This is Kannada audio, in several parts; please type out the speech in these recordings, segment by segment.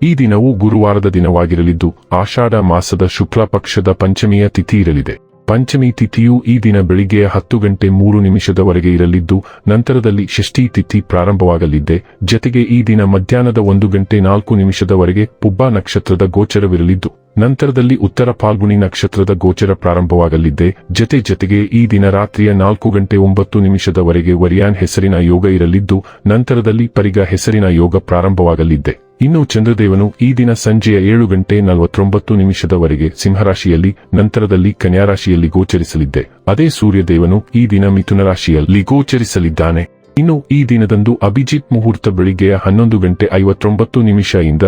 ಈ ದಿನವು ಗುರುವಾರದ ದಿನವಾಗಿರಲಿದ್ದು, ಆಷಾಢ ಮಾಸದ ಶುಕ್ಲ ಪಕ್ಷದ ಪಂಚಮಿಯ ತಿಥಿ ಇರಲಿದೆ. ಪಂಚಮಿ ತಿಥಿಯು ಈ ದಿನ ಬೆಳಿಗ್ಗೆಯ ಹತ್ತು ಗಂಟೆ ಮೂರು ನಿಮಿಷದವರೆಗೆ ಇರಲಿದ್ದು, ನಂತರದಲ್ಲಿ ಷಷ್ಠಿ ತಿಥಿ ಪ್ರಾರಂಭವಾಗಲಿದ್ದೆ. ಜತೆಗೆ ಈ ದಿನ ಮಧ್ಯಾಹ್ನದ ಒಂದು ಗಂಟೆ ನಾಲ್ಕು ನಿಮಿಷದವರೆಗೆ ಪುಬ್ಬ ನಕ್ಷತ್ರದ ಗೋಚರವಿರಲಿದ್ದು, ನಂತರದಲ್ಲಿ ಉತ್ತರ ಫಾಲ್ಗುಣಿ ನಕ್ಷತ್ರದ ಗೋಚರ ಪ್ರಾರಂಭವಾಗಲಿದ್ದೆ. ಜತೆ ಜತೆಗೆ ಈ ದಿನ ರಾತ್ರಿಯ ನಾಲ್ಕು ಗಂಟೆ ಒಂಬತ್ತು ನಿಮಿಷದವರೆಗೆ ವರಿಯಾನ್ ಹೆಸರಿನ ಯೋಗ ಇರಲಿದ್ದು, ನಂತರದಲ್ಲಿ ಪರಿಗ ಹೆಸರಿನ ಯೋಗ ಪ್ರಾರಂಭವಾಗಲಿದ್ದೆ. ಇನ್ನು ಚಂದ್ರದೇವನು ಈ ದಿನ ಸಂಜೆಯ ಏಳು ಗಂಟೆ ನಲವತ್ತೊಂಬತ್ತು ನಿಮಿಷದವರೆಗೆ ಸಿಂಹರಾಶಿಯಲ್ಲಿ, ನಂತರದಲ್ಲಿ ಕನ್ಯಾರಾಶಿಯಲ್ಲಿ ಗೋಚರಿಸಲಿದ್ದೆ. ಅದೇ ಸೂರ್ಯದೇವನು ಈ ದಿನ ಮಿಥುನ ರಾಶಿಯಲ್ಲಿ ಗೋಚರಿಸಲಿದ್ದಾನೆ. ಇನ್ನು ಈ ದಿನದಂದು ಅಭಿಜಿತ್ ಮುಹೂರ್ತ ಬೆಳಿಗ್ಗೆಯ ಹನ್ನೊಂದು ಗಂಟೆ ಐವತ್ತೊಂಬತ್ತು ನಿಮಿಷದಿಂದ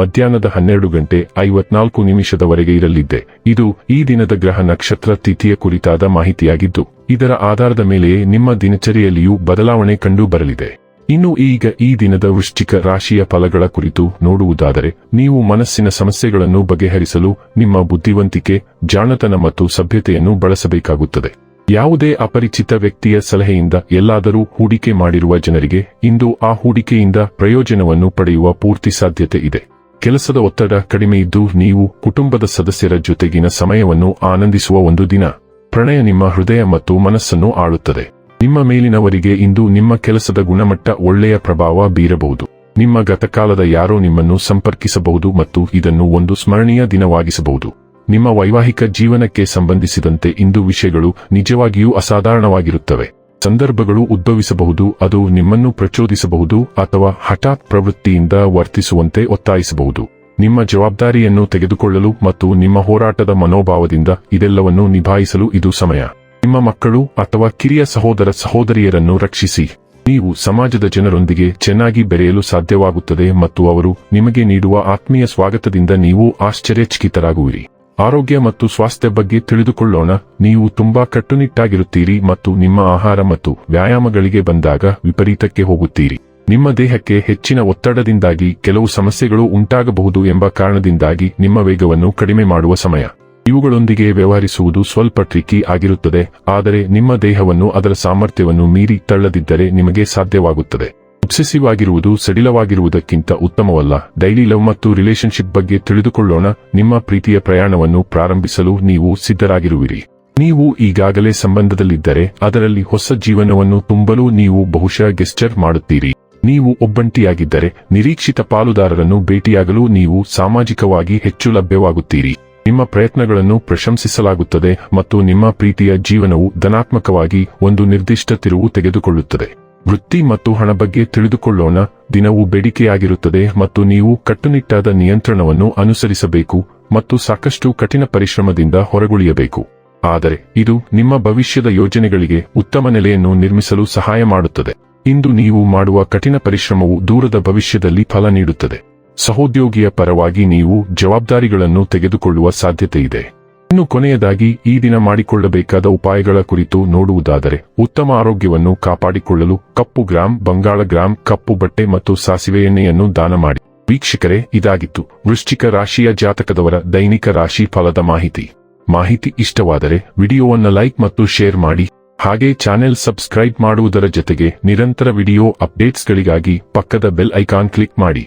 ಮಧ್ಯಾಹ್ನದ ಹನ್ನೆರಡು ಗಂಟೆ ಐವತ್ನಾಲ್ಕು ನಿಮಿಷದವರೆಗೆ ಇರಲಿದ್ದೆ. ಇದು ಈ ದಿನದ ಗ್ರಹ ನಕ್ಷತ್ರ ತಿಥಿಯ ಕುರಿತಾದ ಮಾಹಿತಿಯಾಗಿದ್ದು, ಇದರ ಆಧಾರದ ಮೇಲೆಯೇ ನಿಮ್ಮ ದಿನಚರಿಯಲ್ಲಿಯೂ ಬದಲಾವಣೆ ಕಂಡು ಬರಲಿದೆ. ಇನ್ನು ಈಗ ಈ ದಿನದ ವೃಶ್ಚಿಕ ರಾಶಿಯ ಫಲಗಳ ಕುರಿತು ನೋಡುವುದಾದರೆ, ನೀವು ಮನಸ್ಸಿನ ಸಮಸ್ಯೆಗಳನ್ನು ಬಗೆಹರಿಸಲು ನಿಮ್ಮ ಬುದ್ಧಿವಂತಿಕೆ, ಜಾಣತನ ಮತ್ತು ಸಭ್ಯತೆಯನ್ನು ಬಳಸಬೇಕಾಗುತ್ತದೆ. ಯಾವುದೇ ಅಪರಿಚಿತ ವ್ಯಕ್ತಿಯ ಸಲಹೆಯಿಂದ ಎಲ್ಲಾದರೂ ಹೂಡಿಕೆ ಮಾಡಿರುವ ಜನರಿಗೆ ಇಂದು ಆ ಹೂಡಿಕೆಯಿಂದ ಪ್ರಯೋಜನವನ್ನು ಪಡೆಯುವ ಪೂರ್ತಿ ಸಾಧ್ಯತೆ ಇದೆ. ಕೆಲಸದ ಒತ್ತಡ ಕಡಿಮೆಯಿದ್ದು ನೀವು ಕುಟುಂಬದ ಸದಸ್ಯರ ಜೊತೆಗಿನ ಸಮಯವನ್ನು ಆನಂದಿಸುವ ಒಂದು ದಿನ. ಪ್ರಣಯ ನಿಮ್ಮ ಹೃದಯ ಮತ್ತು ಮನಸ್ಸನ್ನು ಆಳುತ್ತದೆ. ನಿಮ್ಮ ಮೇಲಿನವರಿಗೆ ಇಂದು ನಿಮ್ಮ ಕೆಲಸದ ಗುಣಮಟ್ಟ ಒಳ್ಳೆಯ ಪ್ರಭಾವ ಬೀರಬಹುದು. ನಿಮ್ಮ ಗತಕಾಲದ ಯಾರೋ ನಿಮ್ಮನ್ನು ಸಂಪರ್ಕಿಸಬಹುದು ಮತ್ತು ಇದನ್ನು ಒಂದು ಸ್ಮರಣೀಯ ದಿನವಾಗಿಸಬಹುದು. ನಿಮ್ಮ ವೈವಾಹಿಕ ಜೀವನಕ್ಕೆ ಸಂಬಂಧಿಸಿದಂತೆ ಇಂದು ವಿಷಯಗಳು ನಿಜವಾಗಿಯೂ ಅಸಾಧಾರಣವಾಗಿರುತ್ತವೆ. ಸಂದರ್ಭಗಳು ಉದ್ಭವಿಸಬಹುದು, ಅದು ನಿಮ್ಮನ್ನು ಪ್ರಚೋದಿಸಬಹುದು ಅಥವಾ ಹಠಾತ್ ಪ್ರವೃತ್ತಿಯಿಂದ ವರ್ತಿಸುವಂತೆ ಒತ್ತಾಯಿಸಬಹುದು. ನಿಮ್ಮ ಜವಾಬ್ದಾರಿಯನ್ನು ತೆಗೆದುಕೊಳ್ಳಲು ಮತ್ತು ನಿಮ್ಮ ಹೋರಾಟದ ಮನೋಭಾವದಿಂದ ಇದೆಲ್ಲವನ್ನು ನಿಭಾಯಿಸಲು ಇದು ಸಮಯ. ನಿಮ್ಮ ಮಕ್ಕಳು ಅಥವಾ ಕಿರಿಯ ಸಹೋದರ ಸಹೋದರಿಯರನ್ನು ರಕ್ಷಿಸಿ. ನೀವು ಸಮಾಜದ ಜನರೊಂದಿಗೆ ಚೆನ್ನಾಗಿ ಬೆರೆಯಲು ಸಾಧ್ಯವಾಗುತ್ತದೆ ಮತ್ತು ಅವರು ನಿಮಗೆ ನೀಡುವ ಆತ್ಮೀಯ ಸ್ವಾಗತದಿಂದ ನೀವು ಆಶ್ಚರ್ಯಚಕಿತರಾಗುವಿರಿ. ಆರೋಗ್ಯ ಮತ್ತು ಸ್ವಾಸ್ಥ್ಯ ಬಗ್ಗೆ ತಿಳಿದುಕೊಳ್ಳೋಣ. ನೀವು ತುಂಬಾ ಕಟ್ಟುನಿಟ್ಟಾಗಿರುತ್ತೀರಿ ಮತ್ತು ನಿಮ್ಮ ಆಹಾರ ಮತ್ತು ವ್ಯಾಯಾಮಗಳಿಗೆ ಬಂದಾಗ ವಿಪರೀತಕ್ಕೆ ಹೋಗುತ್ತೀರಿ. ನಿಮ್ಮ ದೇಹಕ್ಕೆ ಹೆಚ್ಚಿನ ಒತ್ತಡದಿಂದಾಗಿ ಕೆಲವು ಸಮಸ್ಯೆಗಳು ಉಂಟಾಗಬಹುದು ಎಂಬ ಕಾರಣದಿಂದಾಗಿ ನಿಮ್ಮ ವೇಗವನ್ನು ಕಡಿಮೆ ಮಾಡುವ ಸಮಯ. ಇವುಗಳೊಂದಿಗೆ ವ್ಯವಹರಿಸುವುದು ಸ್ವಲ್ಪ ಟ್ರಿಕಿ ಆಗಿರುತ್ತದೆ, ಆದರೆ ನಿಮ್ಮ ದೇಹವನ್ನು ಅದರ ಸಾಮರ್ಥ್ಯವನ್ನು ಮೀರಿ ತಳ್ಳದಿದ್ದರೆ ನಿಮಗೆ ಸಾಧ್ಯವಾಗುತ್ತದೆ. ಒಬ್ಸೆಸಿವ್ ಆಗಿರುವುದು ಸಡಿಲವಾಗಿರುವುದಕ್ಕಿಂತ ಉತ್ತಮವಲ್ಲ. ಡೈಲಿ ಲವ್ ಮತ್ತು ರಿಲೇಶನ್ಶಿಪ್ ಬಗ್ಗೆ ತಿಳಿದುಕೊಳ್ಳೋಣ. ನಿಮ್ಮ ಪ್ರೀತಿಯ ಪ್ರಯಾಣವನ್ನು ಪ್ರಾರಂಭಿಸಲು ನೀವು ಸಿದ್ಧರಾಗಿರುವಿರಿ. ನೀವು ಈಗಾಗಲೇ ಸಂಬಂಧದಲ್ಲಿದ್ದರೆ ಅದರಲ್ಲಿ ಹೊಸ ಜೀವನವನ್ನು ತುಂಬಲು ನೀವು ಬಹುಶಃ ಗೆಸ್ಚರ್ ಮಾಡುತ್ತೀರಿ. ನೀವು ಒಬ್ಬಂಟಿಯಾಗಿದ್ದರೆ ನಿರೀಕ್ಷಿತ ಪಾಲುದಾರರನ್ನು ಭೇಟಿಯಾಗಲು ನೀವು ಸಾಮಾಜಿಕವಾಗಿ ಹೆಚ್ಚು ಲಭ್ಯವಾಗುತ್ತೀರಿ. ನಿಮ್ಮ ಪ್ರಯತ್ನಗಳನ್ನು ಪ್ರಶಂಸಿಸಲಾಗುತ್ತದೆ ಮತ್ತು ನಿಮ್ಮ ಪ್ರೀತಿಯ ಜೀವನವು ಧನಾತ್ಮಕವಾಗಿ ಒಂದು ನಿರ್ದಿಷ್ಟ ತಿರುವು ತೆಗೆದುಕೊಳ್ಳುತ್ತದೆ. ವೃತ್ತಿ ಮತ್ತು ಹಣ ಬಗ್ಗೆ ತಿಳಿದುಕೊಳ್ಳೋಣ, ದಿನವು ಬೇಡಿಕೆಯಾಗಿರುತ್ತದೆ ಮತ್ತು ನೀವು ಕಟ್ಟುನಿಟ್ಟಾದ ನಿಯಂತ್ರಣವನ್ನು ಅನುಸರಿಸಬೇಕು ಮತ್ತು ಸಾಕಷ್ಟು ಕಠಿಣ ಪರಿಶ್ರಮದಿಂದ ಹೊರಗುಳಿಯಬೇಕು. ಆದರೆ, ಇದು ನಿಮ್ಮ ಭವಿಷ್ಯದ ಯೋಜನೆಗಳಿಗೆ ಉತ್ತಮ ನೆಲೆಯನ್ನು ನಿರ್ಮಿಸಲು ಸಹಾಯ ಮಾಡುತ್ತದೆ. ಇಂದು ನೀವು ಮಾಡುವ ಕಠಿಣ ಪರಿಶ್ರಮವು ದೂರದ ಭವಿಷ್ಯದಲ್ಲಿ ಫಲ ನೀಡುತ್ತದೆ. ಸಹೋದ್ಯೋಗಿಯ ಪರವಾಗಿ ನೀವು ಜವಾಬ್ದಾರಿಗಳನ್ನು ತೆಗೆದುಕೊಳ್ಳುವ ಸಾಧ್ಯತೆ ಇದೆ ಇನ್ನು ಕೊನೆಯದಾಗಿ, ಈ ದಿನ ಮಾಡಿಕೊಳ್ಳಬೇಕಾದ ಉಪಾಯಗಳ ಕುರಿತು ನೋಡುವುದಾದರೆ, ಉತ್ತಮ ಆರೋಗ್ಯವನ್ನು ಕಾಪಾಡಿಕೊಳ್ಳಲು ಕಪ್ಪು ಗ್ರಾಂ, ಬಂಗಾಳ ಗ್ರಾಂ, ಕಪ್ಪು ಬಟ್ಟೆ ಮತ್ತು ಸಾಸಿವೆ ಎಣ್ಣೆಯನ್ನು ದಾನ ಮಾಡಿ. ವೀಕ್ಷಕರೇ, ಇದಾಗಿತ್ತು. ವೃಶ್ಚಿಕ ರಾಶಿಯ ಜಾತಕದವರ ದೈನಿಕ ರಾಶಿ ಫಲದ ಮಾಹಿತಿ. ಮಾಹಿತಿ ಇಷ್ಟವಾದರೆ, ವಿಡಿಯೋವನ್ನು ಲೈಕ್ ಮತ್ತು ಶೇರ್ ಮಾಡಿ. ಹಾಗೆ ಚಾನೆಲ್ ಸಬ್ಸ್ಕ್ರೈಬ್ ಮಾಡುವುದರ ಜೊತೆಗೆ ನಿರಂತರ ವಿಡಿಯೋ ಅಪ್ಡೇಟ್ಸ್ಗಳಿಗಾಗಿ ಪಕ್ಕದ ಬೆಲ್ ಐಕಾನ್ ಕ್ಲಿಕ್ ಮಾಡಿ.